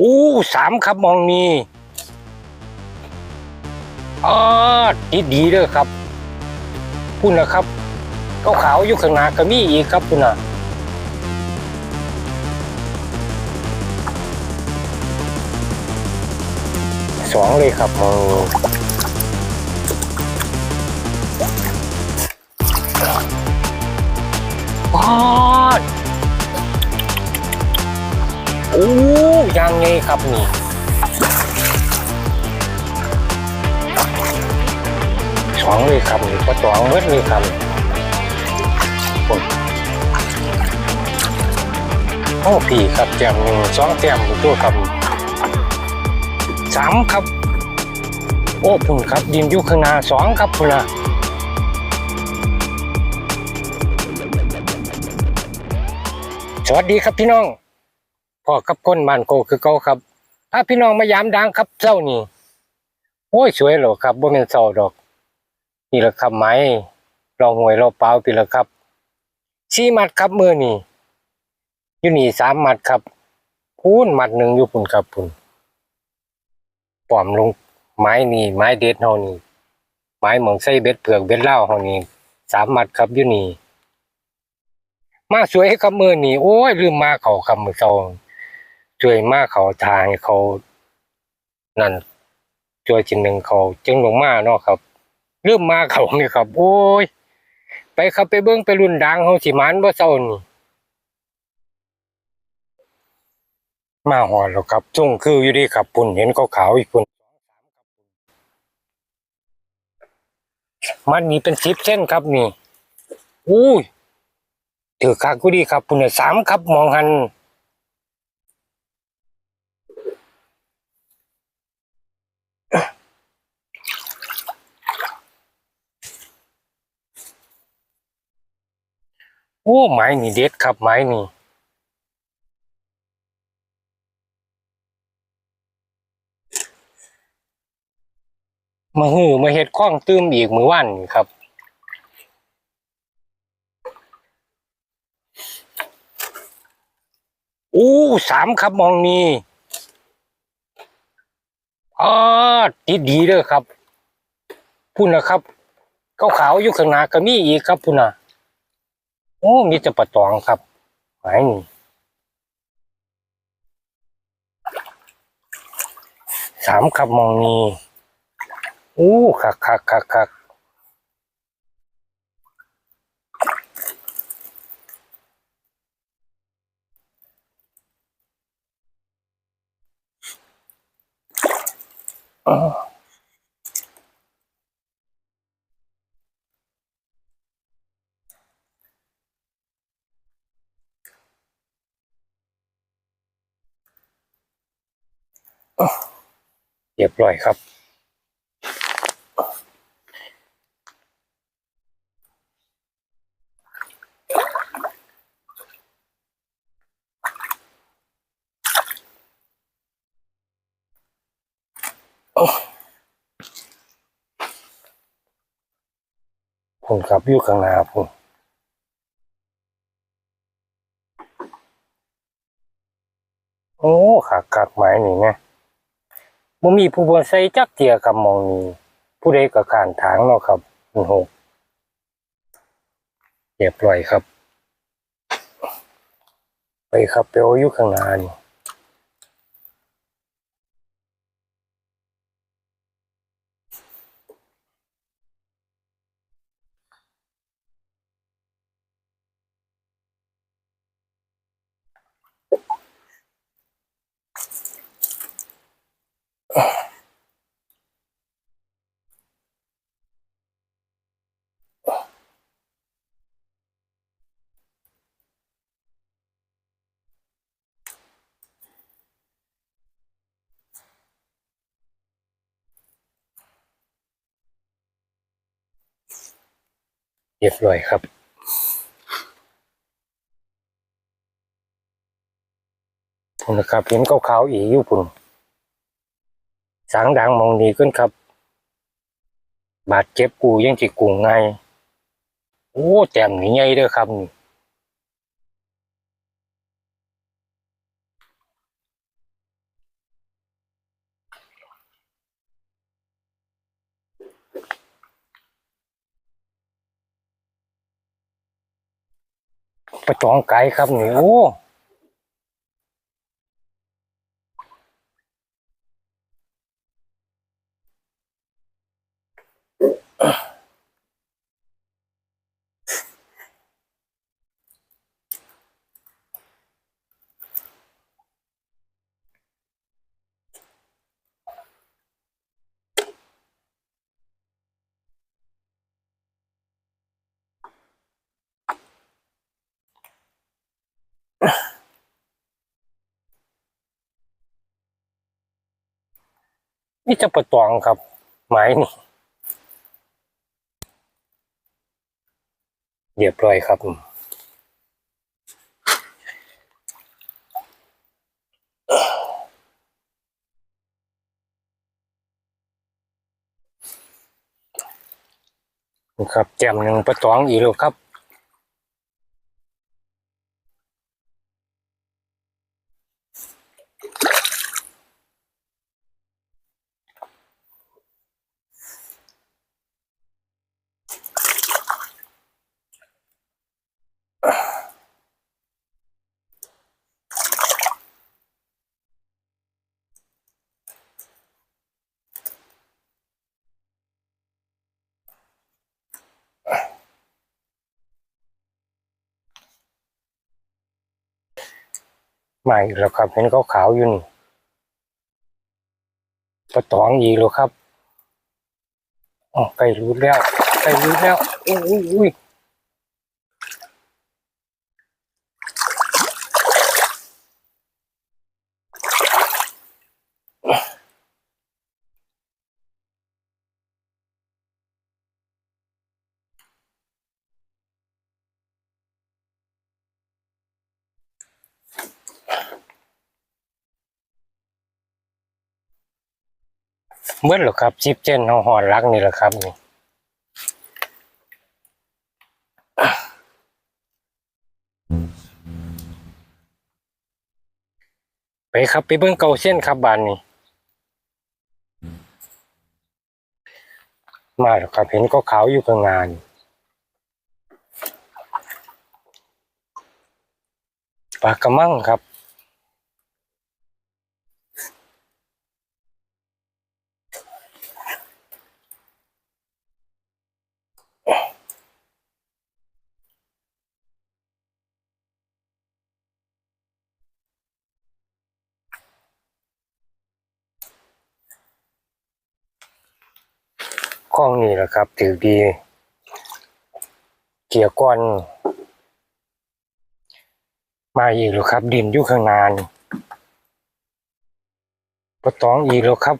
อู้สามครับมองนี้อ๋อดีดีเด้อครับพุ่นนะครับขาวอยู่ข้างหน้าก็มีอีกครับพุ่นน่ะสองเลยครับมองนี้ว้าวโอ้ ยังไงครับนี่สองเลยครับนี่ก็สองเม็ดเลยครับผมโอ้พี่ครับแจมหนึ่งสองแจมตัวครับสามครับ โอ้พุ่นครับดินอยู่ข้างหน้าสองครับพุ่นนะสวัสดีครับพี่น้อง พ่อกับคนบ้านโกคือเก่าครับถ้าพี่น้องมายามดังครับเจ้านี่โอ้ยสวยหรอครับบ่แม่นเศร้าดอกนี่แหละครับไม้เราหวยเราเปล่าปีละครับสี่มัดครับมือนี่อยู่นี่สามมัดครับพูนมัดหนึ่งอยู่ปุ่นครับปุ่นปลอมลงไม้นี่ไม้เด็ดเฮานี่ไม้เหมืองไส้เบ็ดเผือกเบ็ดเหล้าเฮานี่สามมัดครับอยู่นี่มาสวยครับมือนี่โอ้ยลืมมาเขาคำมือเศร้า ช่วยมาเขาทางเขานั่นช่วยจินหนึ่งเขาจึงลงมาเนาะครับเริ่มมาเขาเนี่ยครับ โอ้ย ไปครับไปเบิ้งไปรุ่นดังเฮาสิมันบ่เซานี่มาหอดแล้วครับจงคืออยู่ดีครับปุ่นเห็นขาวอีกปุ่นมันนี่เป็นสิบเส้นครับนี่ อุ้ยถือคักกูดีครับปุ่นเนี่ยสามครับมองหัน โอ้ไม้นี่เด็ดครับไม้นี่มาหือมาเฮ็ดข้องตื้มอีกมือวานครับอู้สามครับมองนี้อ๋อดีดีเด้อครับ พุ่นนะครับขาวๆอยู่ข้างหน้าก็มีอีกครับพุ่นนะ โอ้ มีแต่ปลาตองครับหมายนี่สามครับมองนี้โอ้คักคักคักคักอ้อ เรียบร้อยครับ ผมครับอยู่ข้างหน้าผมโอ้ขากักไม้นี่แม่ บ่มีผู้บนใส่จักเตียกับมองนี้ผู้ใดก็ขานทางเนาะครับมันโหเรียบร้อยครับ ไปครับไปโอายุข้างหน้านี่ รียบร้อยครับพุ่นนะครับเห็นขาวๆอีกอยู่พุ่นสางดังมองดีขึ้นครับ บาดเจ็บกูยังจิกูไงายโอ้แต้มนี่ใหญ่เด้อครับนี่ ปลาตองไก่ครับนี่โอ้ นี่จะปลาตองครับ ไม้นี่เรียบร้อยครับครับแจมหนึ่งปลาตองอีกแล้วครับ มาอีกแล้วครับ เห็นเขาขาวอยู่นี่ปะตองอีกแล้วครับอ๋อไก่รู้แล้วไก่รู้แล้วอุ้ยอุ้ย เมื่อหรอครับชิปเจนเอาหอนรักนี่แหละครับนี่ไปครับไปเบิ่งเกาเส้นครับบานนี้ มาแล้วครับเห็นก็ขาวอยู่กับงานปลากระมังครับ ข้องนี่แหละครับถือดี เกี่ยวก้อน มาอีกแล้วครับ ดินอยู่ข้างนานประตองอีกแล้วครับ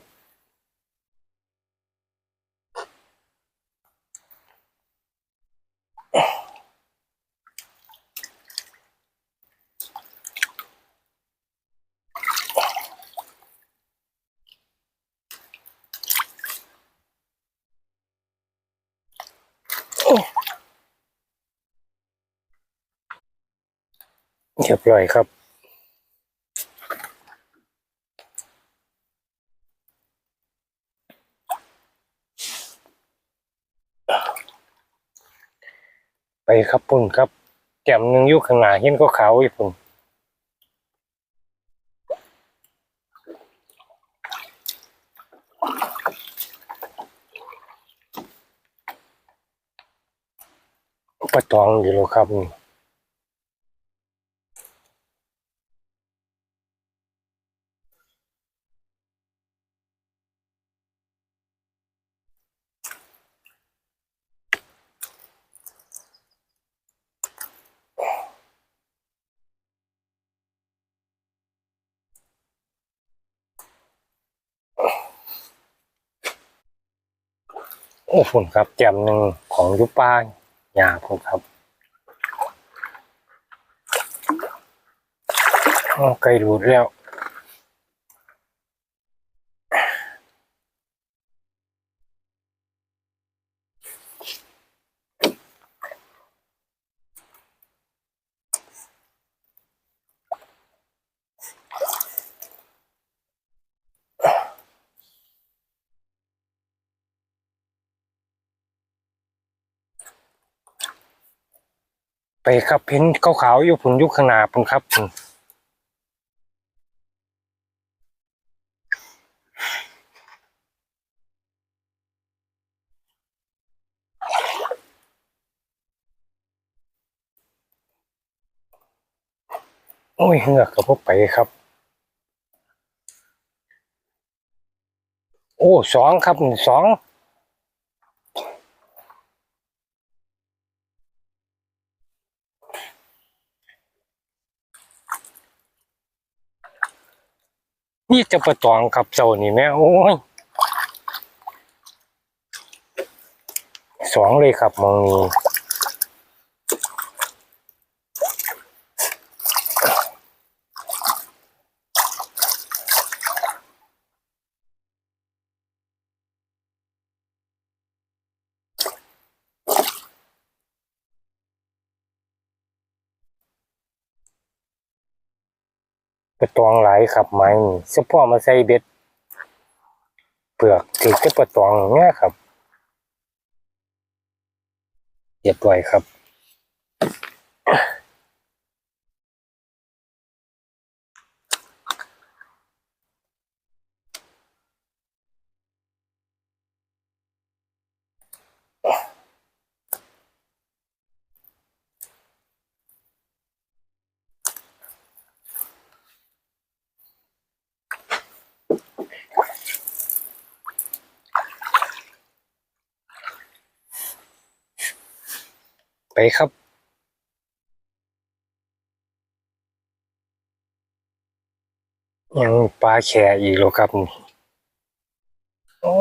เรียบร้อยครับ ไปครับปุ่นครับแจ่มหนึ่งยุคข้างหน้าเห็นก็ขาวอยู่ปุ่นปลาตองอยู่แล้วครับนี่ อ้ฝุ่นครับแจมหนึ่งของยุป้ายยาผมครับโอ้ไกลรูดแล้ว ไปครับเห็นขาวๆอยู่พุ่นยุคขางหนาพุ่นครับพุนโอ้ยเหงือกกับพวกไปครับ โอ้สองครับนี่สอง นี่จะประตองกับเจ้านี่แม่โอ้ยสองเลยครับมองนี้ ระตองหลายครับไม้เฉพาะมาใส่เบ็ด เปลือกถือจะประตองอย่างเนี้ยครับเรียบร้อยครับ ครับยังปลาแข่อีกแล้วครับนี่โอ้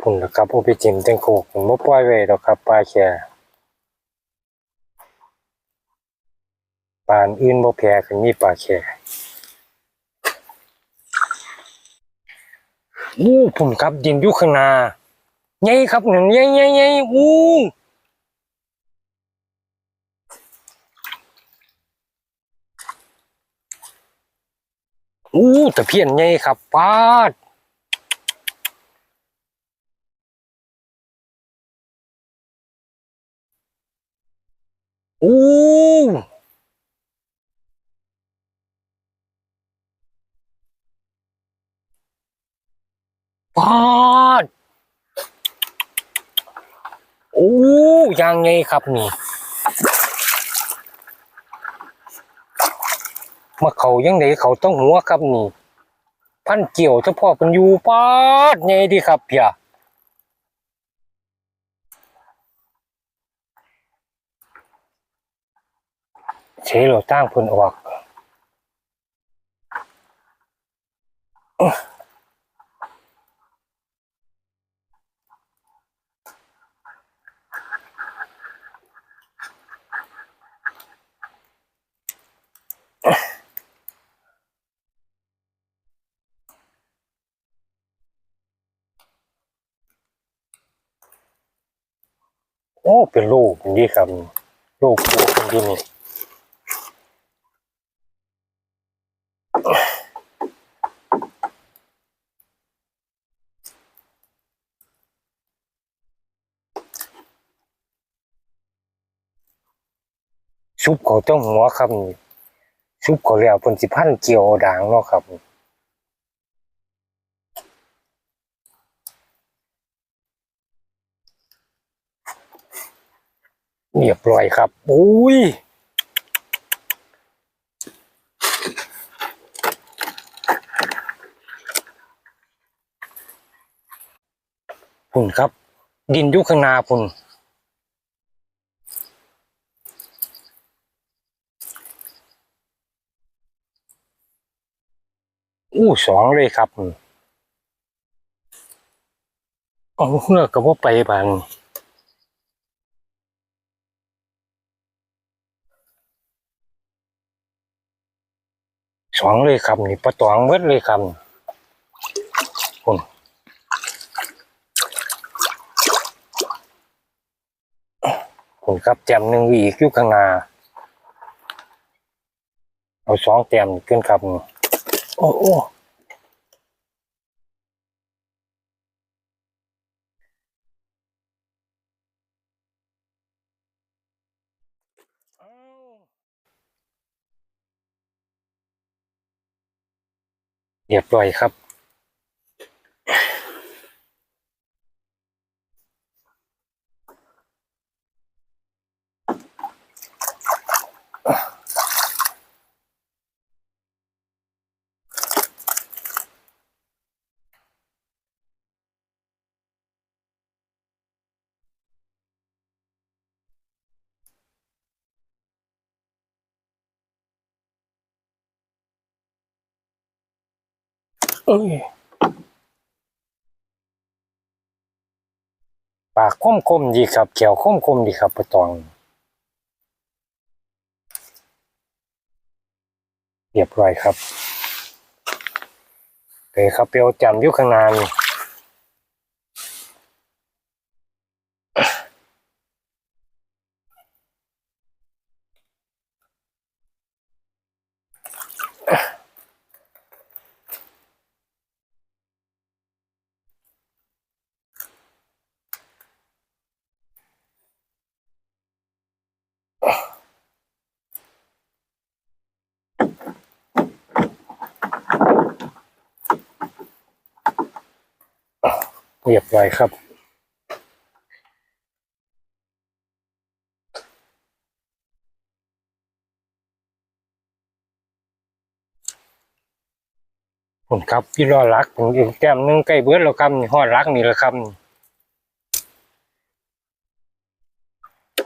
ผมนะครับโอไปจิมเต็งโคกผมไม่ปล่อยไว้หรอกครับปลาแข่ปลาอันอื่นบ่แพ้คือมีปลาแข่ อู้ผมครับดินอยู่ข้างหน้าใหญ่ครับหนึ่งใหญ่ใหญ่ใหญ่อู้อู้ตะเพียนใหญ่ครับป้าดอู้ ปาดโอ้ยังไงครับนี่มาเขายังไงเขาต้องหัวครับนี่ พันเกี่ยวเฉพาะเป็นอยู่ปาดไงดีครับเพียเชเราตั้งพิ่นออก อ้เป็นลูกเป็นดีครับลูกปูเป็นดีนี่ซุปเขาต้องหัวครับซุปเขาแล้วเป็นสิพันเกี่ยวด่างเนาะครับ เรียบร้อยครับอุ้ยพุ่นครับ ดินยุข้างนาพุ่นอู้สองเลยครับเอาเมื่อกับว่าไปบาน สองเลยครับนี่ประตองเบิดเลยครับคุณคุณครับแจมหนึ่งวีอีกอยู่ข้างหน้าเอาสองแต้มขึ้นครับ โอ้โอ้ เรียบร้อยครับ เอ้ยปากคมคมดีครับเขียวคมคมดีครับปะตองเรียบร้อยครับโอเคครับเปียวจำยุคข้างหนาน เรียบร้อยครับ ผมครับพี่รอรักผมอีกแต้มนึงใกล้เบิดแล้วครับนี่ฮอรักนี่แหละครับ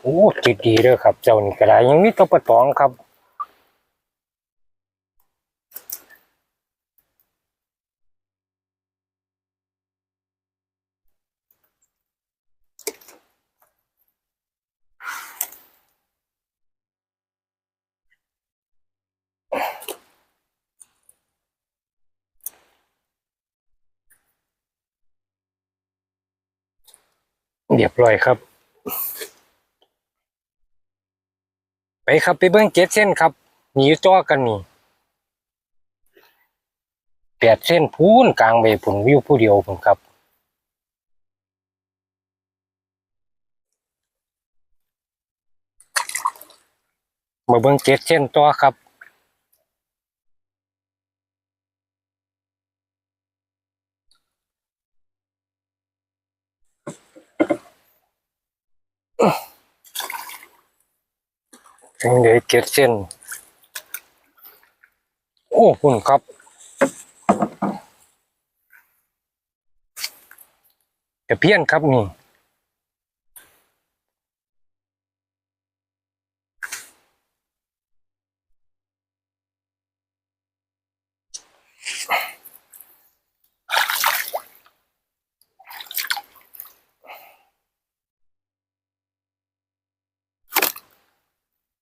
โอ้จิตดีเด้อครับ เจ้านี่ก็ได้ยังมีตัวประตองครับ เรียบร้อยครับ ไปครับไปเบิ้งเจ็ดเส้นครับหนีจ้อกันนี่แปดเส้นพูนกลางใบผลวิวผู้เดียวผมครับมาเบิ้งเจ็ดเส้นตัวครับ ยังได้เจ็ดเส้น โอ้คุณครับแต่เพี้ยนครับนี่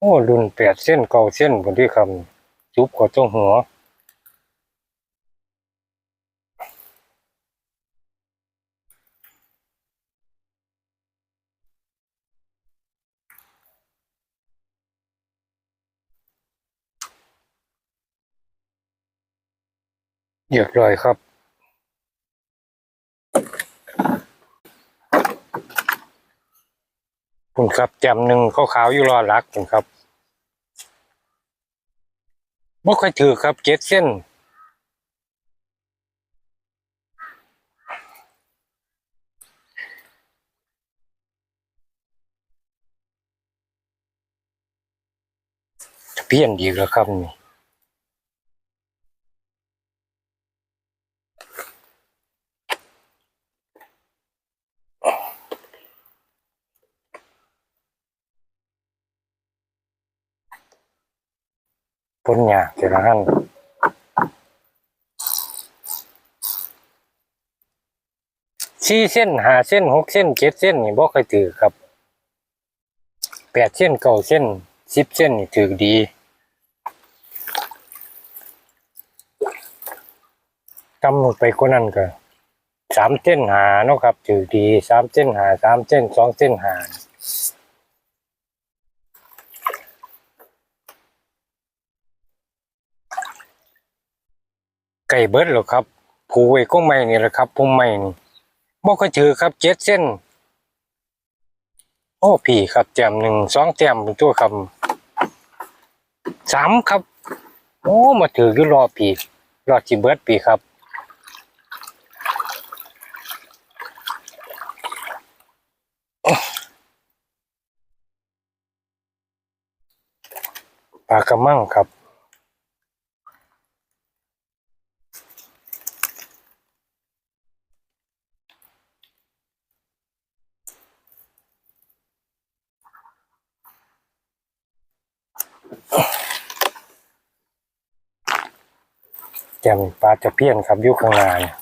โอ้รุ่นแปดเส้นเก้าเส้นบนที่คำจุบก็ต้องหัวเรียบร้อยครับ คุณครับจำหนึ่งขาวๆอยู่รอรักคุณครับบ่ค่อยถือครับเจ็ดเส้นเพี้ยนดีแล้วครับนี่ พ้นยากแต่ละหันสี่เส้นหาเส้นหกเส้นเจ็ดเส้นนี่บ่ค่อยถือครับแปดเส้นเก้าเส้นสิบเส้นนี่ถือดีกำหนดไปคนนั้นก็สามเส้นหาเนาะครับถือดีสามเส้นหาสามเส้นสองเส้นหา ไก่เบิดหรอครับ ผูไว้ก็ไม่นี่แหละครับพุ่มไม่นี่บ่ก็ถือครับเจ็ดเส้น โอ้พี่ครับแจมหนึ่งสองแจมเป็นตัวคำสามครับ โอ้มาถืออยู่รอพี่รอดจิเบิร์ดปีครับปลากระมังครับ มปลาตะเพี้ยนครับอยู่ข้างหน้าเนี่ย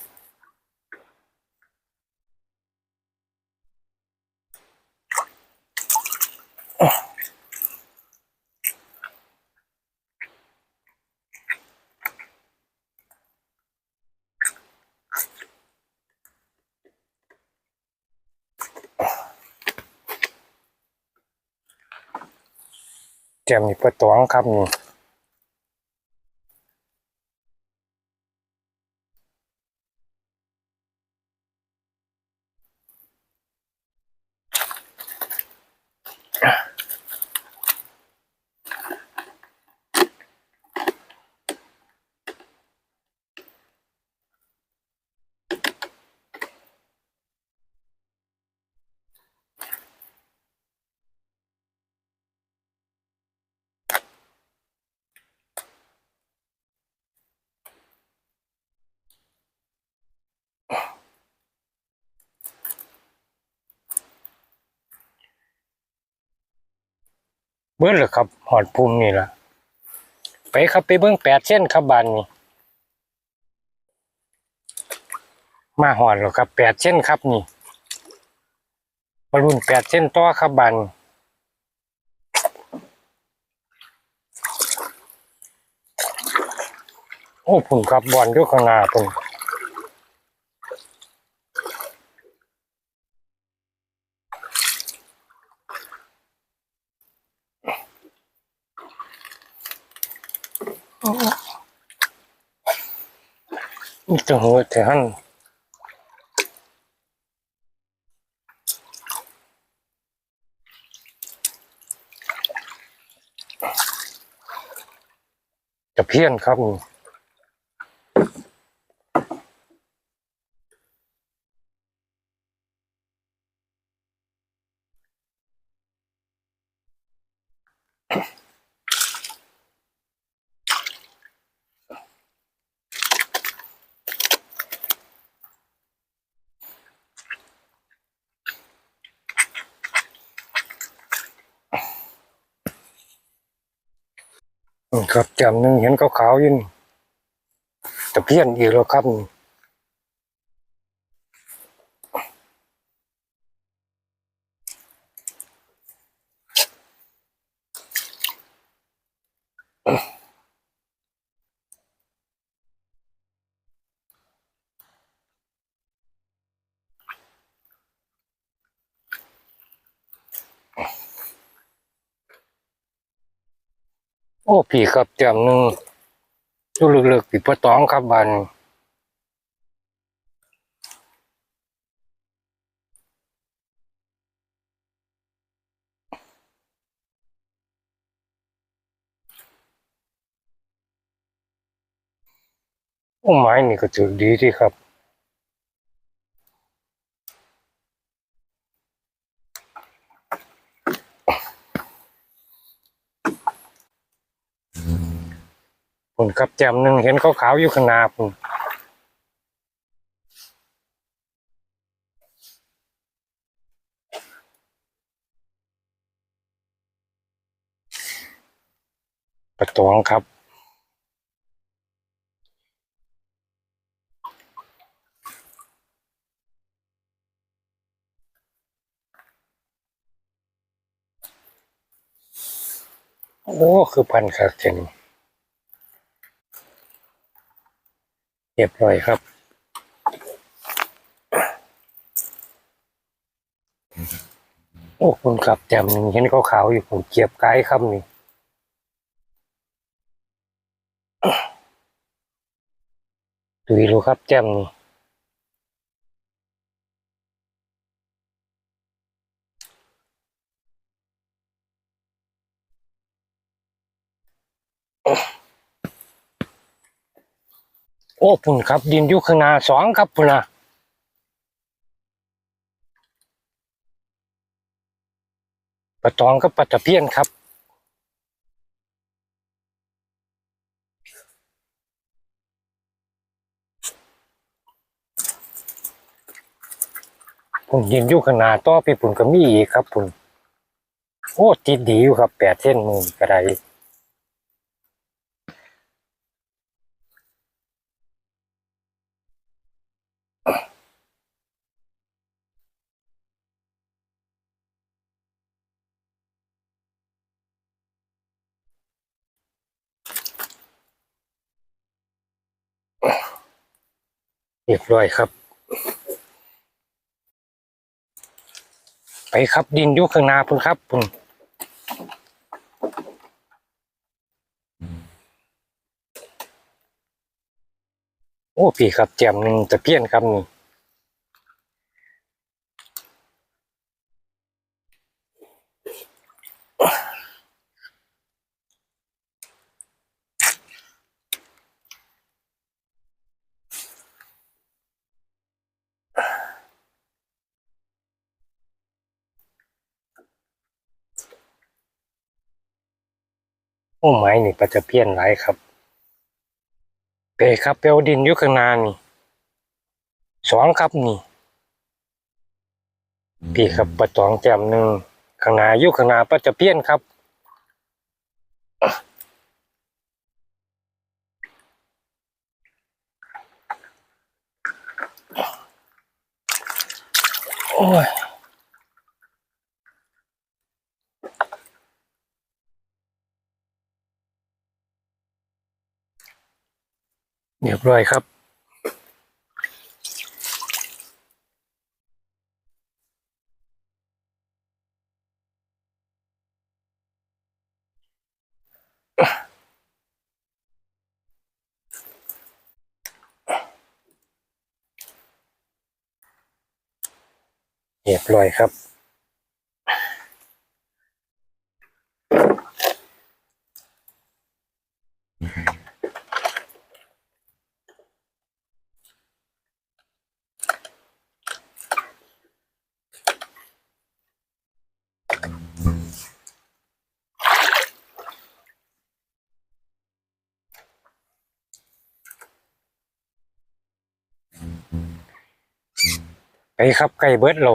แกมนี่ปลาตองครับนี่ เบิ้ลเลยครับหอดภูมินี่ล่ะ ไปครับไปเบิ้งแปดเส้นครับบานนี้มาหอดแล้วครับแปดเส้นครับนี่บอลลูนแปดเส้นต่อครับบานโอ้ผุ่นครับบอลด้วยข้างหน้าพุ่ จะหัวแต่หันจะเพี้ยนครับ นี่อืมครับจำหนึ่งเห็นขาวๆยินตะเพียนอีกแล้วครับ โอ้พี่ครับจำหนึ่งดูเลือกๆปีปะตองครับบันโอ้ไม้นี่ก็ถือดีที่ครับ ผมกับแจมหนึ่งเห็นขาวๆอยู่ข้างหน้าผมประตองครับโอ้ คือพันขาเข็น เรียบร้อยครับ โอ้คุณกลับแจมหนึ่งเห็นขาวๆอยู่ผมเกียบกายครับนี่ดูดูครับแจมนี่ โอ้พุ่นครับ ดินยู่ข้างหน้าสองครับพุ่นนะปลาตองกับปลาตะเพียนครับผมยืนยู่ข้างหน้าต่อไปปุ่นก็มีอีกครับปุ่นโอ้ติดดีอยู่ครับแปดเส้นมือก็ได้ เรียบร้อยครับ ไปครับดินยุข้างนาพุ่นครับพุ่นโอ้พี่ครับแจมหนึ่งตะเพียนครับนี่ โอ้ไม้นี่ปลาตะเพียนหลายครับไปครับไปเอาดินยู่ข้างหน้านี่สองครับนี่พี่ครับปลาตองแจมหนึ่งข้างหน้ายู่ข้างหน้าปลาตะเพียนครับโอ้ย เรียบร้อยครับ เรียบร้อยครับ ไปครับไก่เบิร์ดโล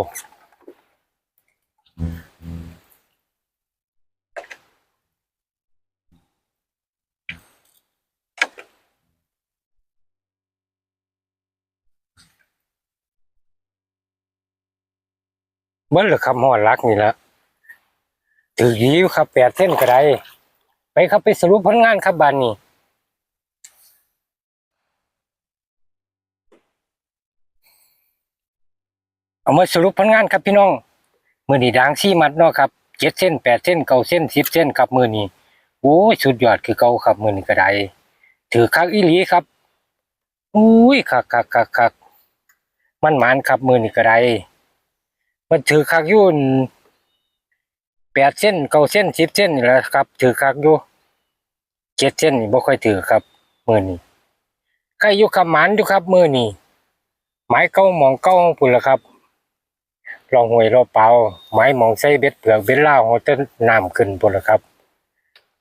เบิร์ดเหรอครับหอดรักนี่ละถือดีอยู่ครับแปดเส้นก็ไดไปครับไปสรุปผลงานครับบานนี้ เอามาสรุปผลงานครับพี่น้องมือนี้ด่างซี่มัดเนาะครับเจ็ดเส้นแปดเส้นเก้าเส้นสิบเส้นครับมือนี้โอ้ยสุดยอดคือเก่าครับมือนี้ก็ได้ถือคักอีหลีครับอุ้ยคักคักคักคักมันหมานครับมือนี้ก็ได้มันถือคักยุ่นแปดเส้นเก้าเส้นสิบเส้นนี่แหละครับ ถือคักอยู่เจ็ดเส้นนี่บ่ค่อยถือครับมือนี้ใครอยู่กับหมานอยู่ครับมือนี้หมายเก้าหมองเก้าของปุ่นละครับ ลองหวยรอบเปล่าไม้มองใส่เบ็ดเปลือกเบ็ดล่าหัวต้นน้ำขึ้นบนแล้วครับ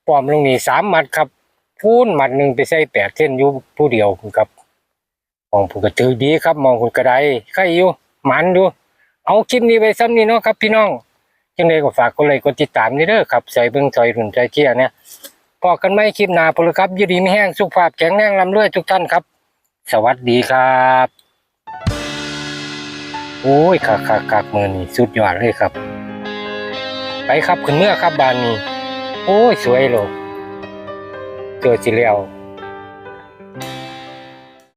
ปอมลงนี่สามมัดครับพูนมัดหนึ่งไปใส่แปดเส้นอยู่ผู้เดียวครับมองผู้กระถือดีครับ มองคุณกระไดใครอยู่หมันดู เอาคลิปนี้ไว้ซ้ำนี้เนาะครับ พี่น้องจังเลยก็ฝากกดไลค์กดติดตามนี่เด้อครับใส่เบิ้งใส่รุ่นใจเกียร์เนี่ยพอกันไม่คลิปหนาพลครับยืดีไม่แห้งสุขภาพแข็งแรงลำเลื่อยทุกท่านครับ สวัสดีครับ โอ้ยคักคักคักมือนี่สุดยอดเลยครับ ไปครับขึ้นเมื่อครับบานนี้ โอ้ย สวยโลกเจอสิแล้ว